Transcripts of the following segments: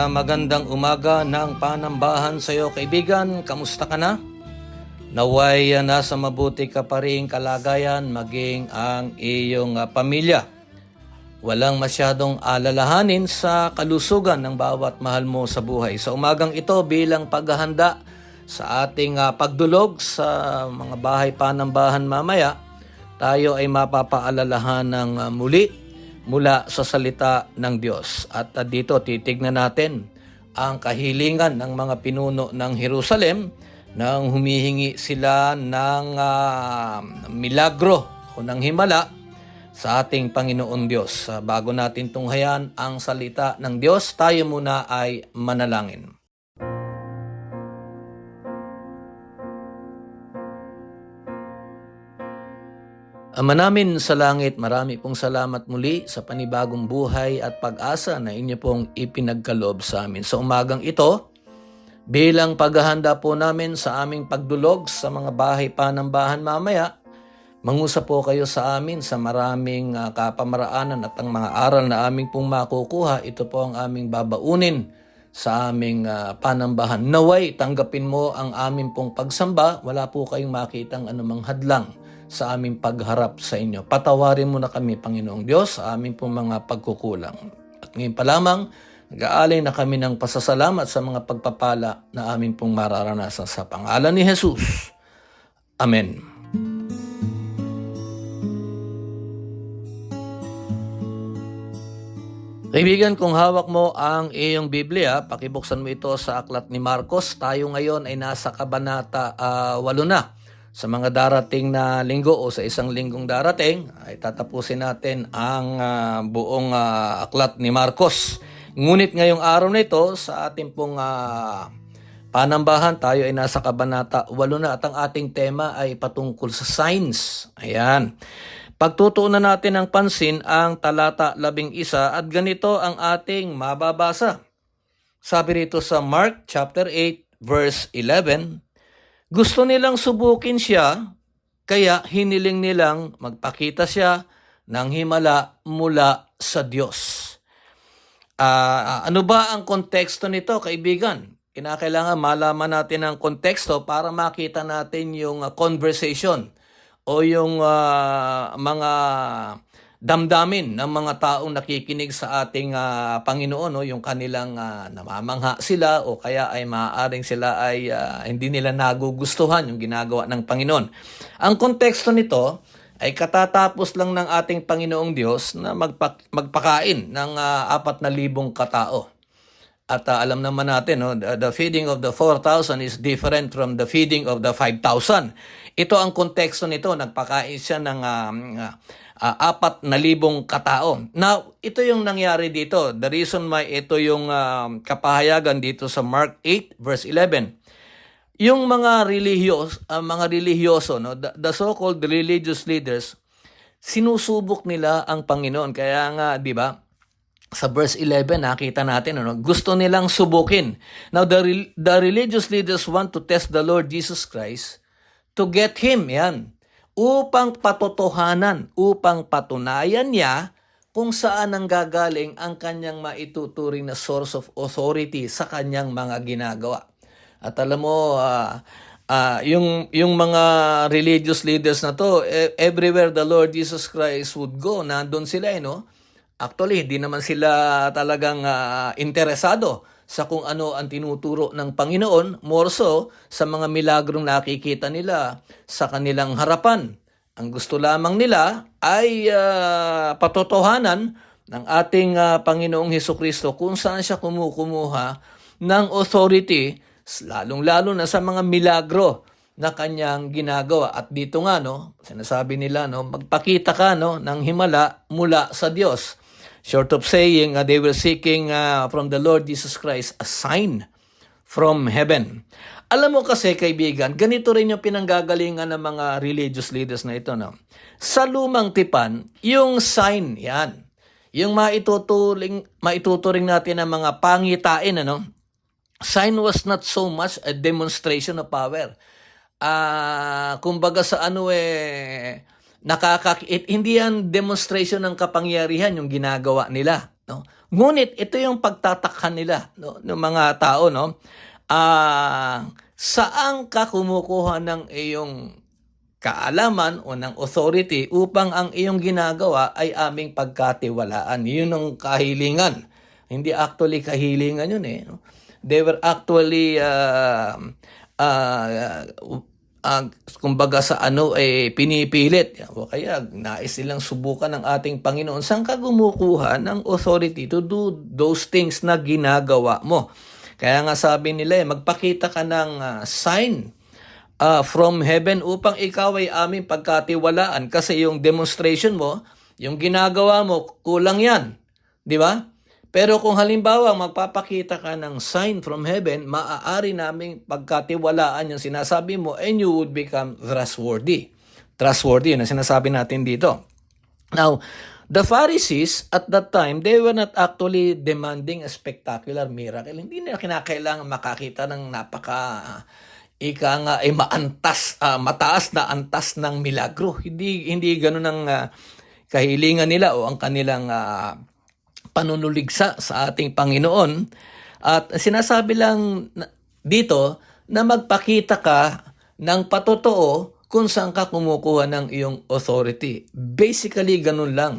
Ah, magandang umaga ng panambahan sa iyo kaibigan. Kamusta ka na? Naway ah, nasa mabuti ka pa rin kalagayan maging ang iyong ah, pamilya. Walang masyadong alalahanin sa kalusugan ng bawat mahal mo sa buhay. Sa umagang ito bilang paghahanda sa ating ah, pagdulog sa mga bahay panambahan mamaya, tayo ay mapapaalalahan ng muli mula sa salita ng Diyos. At uh, dito titignan natin ang kahilingan ng mga pinuno ng Jerusalem nang humihingi sila ng ah, milagro o ng himala sa ating Panginoong Diyos. Ah, bago natin tunghayan ang salita ng Diyos, tayo muna ay manalangin. Ama namin sa langit, marami pong salamat muli sa panibagong buhay at pag-asa na inyo pong ipinagkaloob sa amin. Sa umagang ito, bilang paghahanda po namin sa aming pagdulog sa mga bahay panambahan mamaya, mangusap po kayo sa amin sa maraming ah, kapamaraanan at ang mga aral na aming pong makukuha. Ito po ang aming babaunin sa aming ah, panambahan. Naway, tanggapin mo ang aming pong pagsamba. Wala po kayong makitang anumang hadlang sa aming pagharap sa inyo. Patawarin mo na kami, Panginoong Diyos, sa aming pong mga pagkukulang. At ngayon pa lamang, nag-aalay na kami ng pasasalamat sa mga pagpapala na aming pong mararanasan sa pangalan ni Jesus. Amen. Kaibigan, kung hawak mo ang iyong Biblia, pakibuksan mo ito sa aklat ni Marcos. Tayo ngayon ay nasa kabanata 8 na. Sa mga darating na linggo o sa isang linggong darating, ay tatapusin natin ang ah, buong ah, aklat ni Marcos. Ngunit ngayong araw na ito, sa ating pong ah, panambahan, tayo ay nasa kabanata 8 na at ang ating tema ay patungkol sa signs. Ayan. Pagtutuunan natin ng pansin ang talata labing isa at ganito ang ating mababasa. Sabi rito sa Mark chapter 8 verse 11, gusto nilang subukin siya, kaya hiniling nilang magpakita siya ng himala mula sa Diyos. Ah, ano ba ang konteksto nito, kaibigan? Kinakailangan malaman natin ang konteksto para makita natin yung ah, conversation o yung ah, mga damdamin ng mga taong nakikinig sa ating ah, Panginoon, no? yung kanilang ah, namamangha sila o kaya ay maaaring sila ay ah, hindi nila nagugustuhan yung ginagawa ng Panginoon. Ang konteksto nito ay katatapos lang ng ating Panginoong Diyos na magpa- magpakain ng ah, apat na libong katao. At ah, alam naman natin, no, the, the feeding of the 4,000 is different from the feeding of the 5,000. Ito ang konteksto nito, nagpakain siya ng um, ah, apat na libong katao. Now, ito yung nangyari dito. The reason why ito yung um, kapahayagan dito sa Mark 8 verse 11. Yung mga religious, ah, mga religyoso, no, the, the so-called religious leaders, sinusubok nila ang Panginoon. Kaya nga, di ba, sa verse 11 nakita natin ano gusto nilang subukin now the the religious leaders want to test the Lord Jesus Christ to get him yan upang patotohanan upang patunayan niya kung saan ang gagaling ang kanyang maituturing na source of authority sa kanyang mga ginagawa. At alam mo ah, ah, yung yung mga religious leaders na to e- everywhere the Lord Jesus Christ would go nandun sila eh no? Actually, hindi naman sila talagang ah, interesado sa kung ano ang tinuturo ng Panginoon, more so sa mga milagrong nakikita nila sa kanilang harapan. Ang gusto lamang nila ay ah, patotohanan ng ating ah, Panginoong Heso Kristo kung saan siya kumukumuha ng authority, lalong-lalo na sa mga milagro na kanyang ginagawa. At dito nga, no, sinasabi nila, no, magpakita ka no, ng himala mula sa Diyos. Short of saying, uh, they were seeking uh, from the Lord Jesus Christ a sign from heaven. Alam mo kasi, kaibigan, ganito rin yung pinanggagalingan ng mga religious leaders na ito. No? Sa lumang tipan, yung sign, yan. Yung maituturing, maituturing natin ng mga pangitain, ano? Sign was not so much a demonstration of power. Ah, kumbaga sa ano eh nakaka hindi yan demonstration ng kapangyarihan yung ginagawa nila, no? Ngunit ito yung pagtatakhan nila, no, ng mga tao, no? Ah, saan ka kumukuha ng iyong kaalaman o ng authority upang ang iyong ginagawa ay aming pagkatiwalaan. Yun ang kahilingan. Hindi actually kahilingan yun eh. no? They were actually uh, uh, uh, kumbaga sa ano eh pinipilit. O kaya nais silang subukan ng ating Panginoon. Saan ka gumukuha ng authority to do those things na ginagawa mo? Kaya nga sabi nila eh, magpakita ka ng uh, sign uh, from heaven upang ikaw ay aming pagkatiwalaan kasi yung demonstration mo, yung ginagawa mo, kulang yan. Di ba? Pero kung halimbawa magpapakita ka ng sign from heaven, maaari naming pagkatiwalaan yung sinasabi mo and you would become trustworthy. Trustworthy, yun ang sinasabi natin dito. Now, the Pharisees at that time, they were not actually demanding a spectacular miracle. Hindi nila kinakailangan makakita ng napaka ika nga ay maantas, ah, mataas na antas ng milagro. Hindi hindi ganoon ang ah, kahilingan nila o ang kanilang ah, panunuligsa sa ating Panginoon. At sinasabi lang dito na magpakita ka ng patotoo kung saan ka kumukuha ng iyong authority. Basically, ganun lang.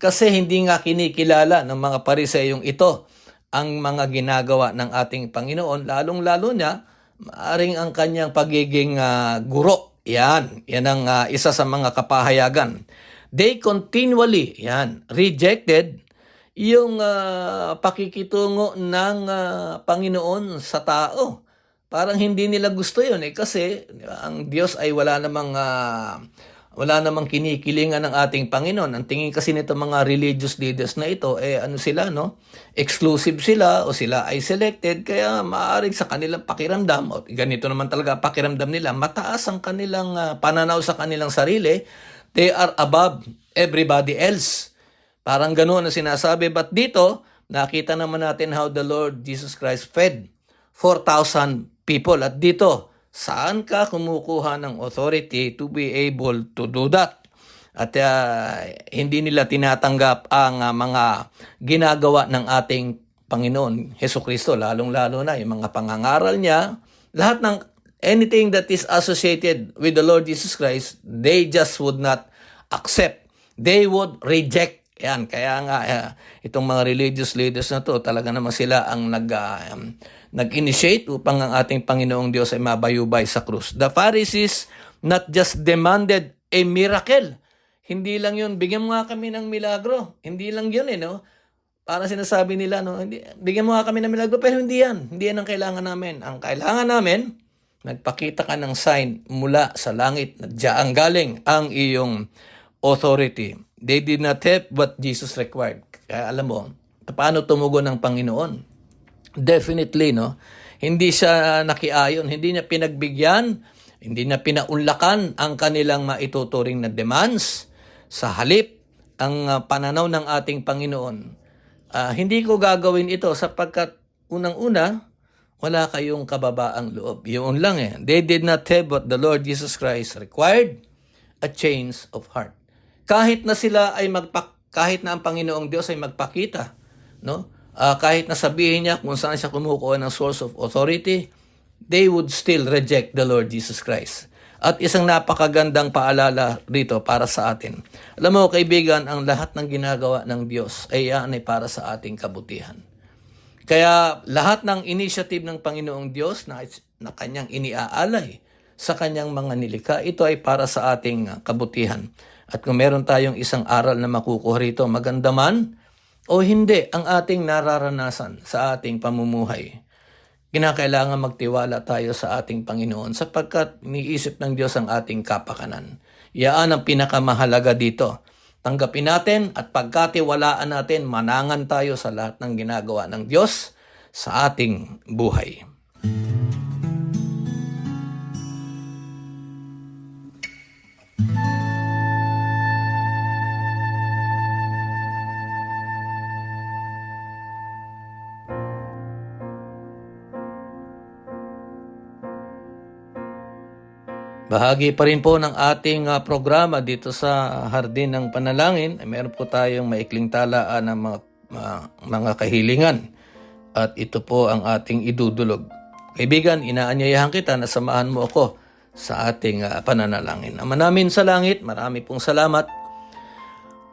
Kasi hindi nga kinikilala ng mga pariseyong ito ang mga ginagawa ng ating Panginoon, lalong-lalo niya, maaring ang kanyang pagiging ah, guro. Yan, yan ang ah, isa sa mga kapahayagan. They continually, yan, rejected yung ah, pakikitungo ng ah, Panginoon sa tao. Parang hindi nila gusto yun eh kasi ang Diyos ay wala namang ah, wala namang kinikilingan ng ating Panginoon. Ang tingin kasi nito mga religious leaders na ito eh ano sila no? Exclusive sila o sila ay selected kaya maaaring sa kanilang pakiramdam o ganito naman talaga pakiramdam nila mataas ang kanilang ah, pananaw sa kanilang sarili. They are above everybody else. Parang ganoon ang sinasabi. But dito, nakita naman natin how the Lord Jesus Christ fed 4,000 people. At dito, saan ka kumukuha ng authority to be able to do that? At ah, hindi nila tinatanggap ang ah, mga ginagawa ng ating Panginoon, Heso Kristo, lalong-lalo na yung mga pangangaral niya, lahat ng anything that is associated with the Lord Jesus Christ, they just would not accept. They would reject. Yan, kaya nga eh, itong mga religious leaders na to, talaga naman sila ang nag ah, um, nag-initiate upang ang ating Panginoong Diyos ay mabayubay sa krus. The Pharisees not just demanded a miracle. Hindi lang yun, bigyan mo nga kami ng milagro. Hindi lang yun eh, no? Para sinasabi nila, no? Hindi, bigyan mo nga kami ng milagro, pero hindi yan. Hindi yan ang kailangan namin. Ang kailangan namin, nagpakita ka ng sign mula sa langit na diyan galing ang iyong authority. They did not have what Jesus required. Kaya alam mo, paano tumugon ng Panginoon? Definitely, no? Hindi siya nakiayon, hindi niya pinagbigyan, hindi niya pinaunlakan ang kanilang maituturing na demands. Sa halip, ang ah, pananaw ng ating Panginoon, ah, hindi ko gagawin ito sapagkat unang-una, wala kayong kababaang loob. Yun lang eh. They did not have what the Lord Jesus Christ required, a change of heart. Kahit na sila ay magpak kahit na ang Panginoong Diyos ay magpakita, no? Ah, kahit na sabihin niya kung saan siya kumukuha ng source of authority, they would still reject the Lord Jesus Christ. At isang napakagandang paalala rito para sa atin. Alam mo, kaibigan, ang lahat ng ginagawa ng Diyos ay yan ay para sa ating kabutihan. Kaya lahat ng initiative ng Panginoong Diyos na, na kanyang iniaalay sa kanyang mga nilikha. Ito ay para sa ating kabutihan. At kung meron tayong isang aral na makukuha rito, maganda man o hindi ang ating nararanasan sa ating pamumuhay, kinakailangan magtiwala tayo sa ating Panginoon sapagkat niisip ng Diyos ang ating kapakanan. Yaan ang pinakamahalaga dito. Tanggapin natin at pagkatiwalaan natin, manangan tayo sa lahat ng ginagawa ng Diyos sa ating buhay. Bahagi pa rin po ng ating ah, programa dito sa Hardin ng Panalangin. Ay meron po tayong maikling talaan ng mga, mga, mga kahilingan. At ito po ang ating idudulog. Kaibigan, inaanyayahan kita na samahan mo ako sa ating ah, pananalangin. Ama namin sa langit, marami pong salamat.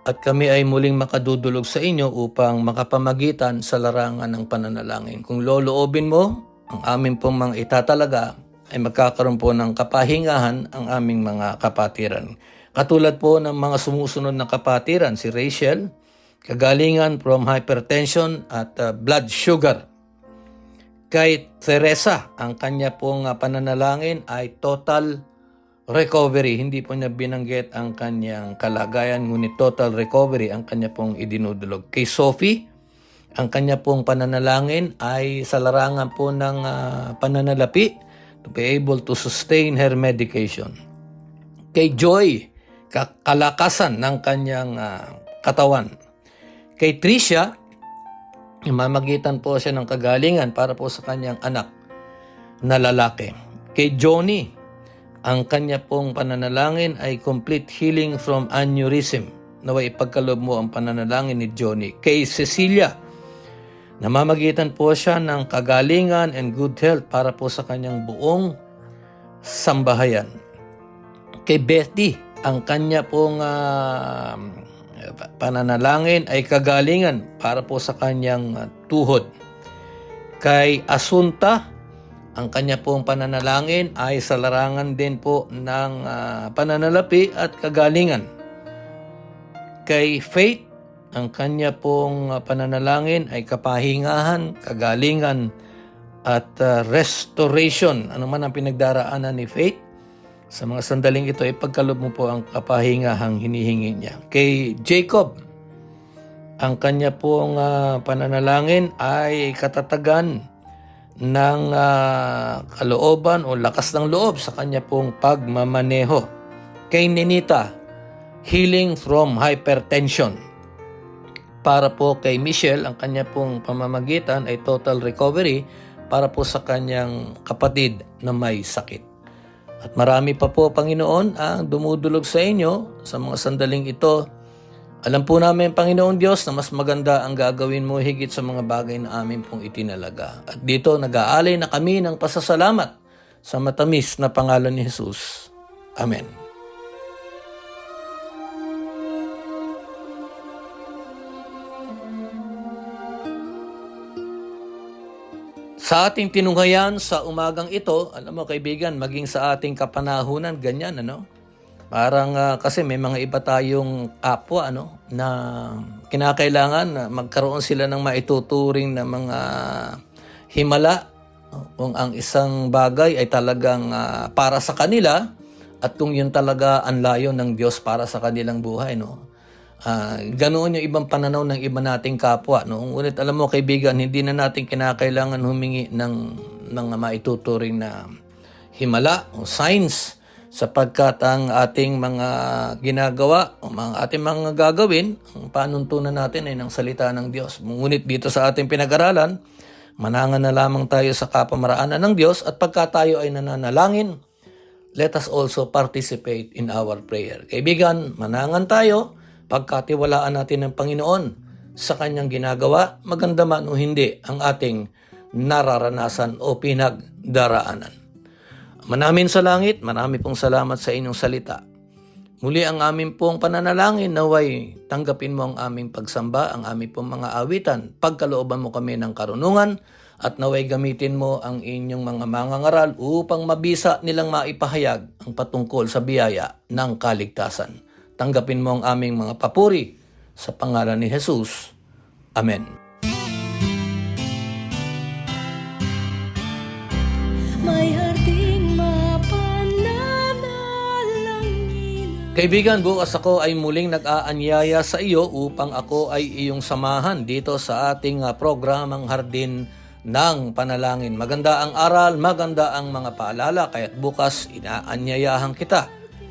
At kami ay muling makadudulog sa inyo upang makapamagitan sa larangan ng pananalangin. Kung loloobin mo, ang amin pong mga itatalaga ay magkakaroon po ng kapahingahan ang aming mga kapatiran. Katulad po ng mga sumusunod na kapatiran, si Rachel, kagalingan from hypertension at uh, blood sugar. Kay Teresa, ang kanya pong uh, pananalangin ay total recovery. Hindi po niya binanggit ang kanyang kalagayan, ngunit total recovery ang kanya pong idinudulog. Kay Sophie, ang kanya pong pananalangin ay sa larangan po ng ah, pananalapi to be able to sustain her medication. Kay Joy, ka- kalakasan ng kanyang ah, katawan. Kay Tricia, mamagitan po siya ng kagalingan para po sa kanyang anak na lalaki. Kay Johnny, ang kanya pong pananalangin ay complete healing from aneurysm. Naway ipagkalob mo ang pananalangin ni Johnny. Kay Cecilia, namamagitan po siya ng kagalingan and good health para po sa kanyang buong sambahayan. Kay Betty, ang kanya pong ah, pananalangin ay kagalingan para po sa kanyang ah, tuhod. Kay Asunta, ang kanya pong pananalangin ay sa larangan din po ng ah, pananalapi at kagalingan. Kay Faith, ang kanya pong ah, pananalangin ay kapahingahan, kagalingan, at ah, restoration. Ano man ang pinagdaraanan ni Faith, sa mga sandaling ito ay pagkalob mo po ang kapahingahang hinihingi niya. Kay Jacob, ang kanya pong ah, pananalangin ay katatagan ng ah, kalooban o lakas ng loob sa kanya pong pagmamaneho. Kay Ninita, healing from hypertension. Para po kay Michelle, ang kanya pong pamamagitan ay total recovery para po sa kanyang kapatid na may sakit. At marami pa po, Panginoon, ang dumudulog sa inyo sa mga sandaling ito. Alam po namin, Panginoon Diyos, na mas maganda ang gagawin mo higit sa mga bagay na amin pong itinalaga. At dito, nag-aalay na kami ng pasasalamat sa matamis na pangalan ni Jesus. Amen. Sa ating tinunghayan sa umagang ito, alam mo kaibigan, maging sa ating kapanahunan, ganyan ano. Parang ah, kasi may mga iba tayong kapwa ano na kinakailangan na magkaroon sila ng maituturing na mga himala no? kung ang isang bagay ay talagang ah, para sa kanila at kung yun talaga ang layo ng Diyos para sa kanilang buhay no. Ah, ganoon yung ibang pananaw ng iba nating kapwa. No? Ngunit alam mo kaibigan, hindi na natin kinakailangan humingi ng mga maituturing na himala o signs sapagkat ang ating mga ginagawa o mga ating mga gagawin, ang panuntunan natin ay ng salita ng Diyos. Ngunit dito sa ating pinag-aralan, manangan na lamang tayo sa kapamaraanan ng Diyos at pagka tayo ay nananalangin, let us also participate in our prayer. Kaibigan, manangan tayo, pagkatiwalaan natin ng Panginoon sa kanyang ginagawa, maganda man o hindi ang ating nararanasan o pinagdaraanan. Manamin sa langit, marami pong salamat sa inyong salita. Muli ang aming pong pananalangin naway tanggapin mo ang aming pagsamba, ang aming pong mga awitan, pagkalooban mo kami ng karunungan at naway gamitin mo ang inyong mga mangangaral upang mabisa nilang maipahayag ang patungkol sa biyaya ng kaligtasan. Tanggapin mo ang aming mga papuri sa pangalan ni Jesus. Amen. May Kaibigan, bukas ako ay muling nag-aanyaya sa iyo upang ako ay iyong samahan dito sa ating ah, programang Hardin ng Panalangin. Maganda ang aral, maganda ang mga paalala, kaya't bukas inaanyayahan kita.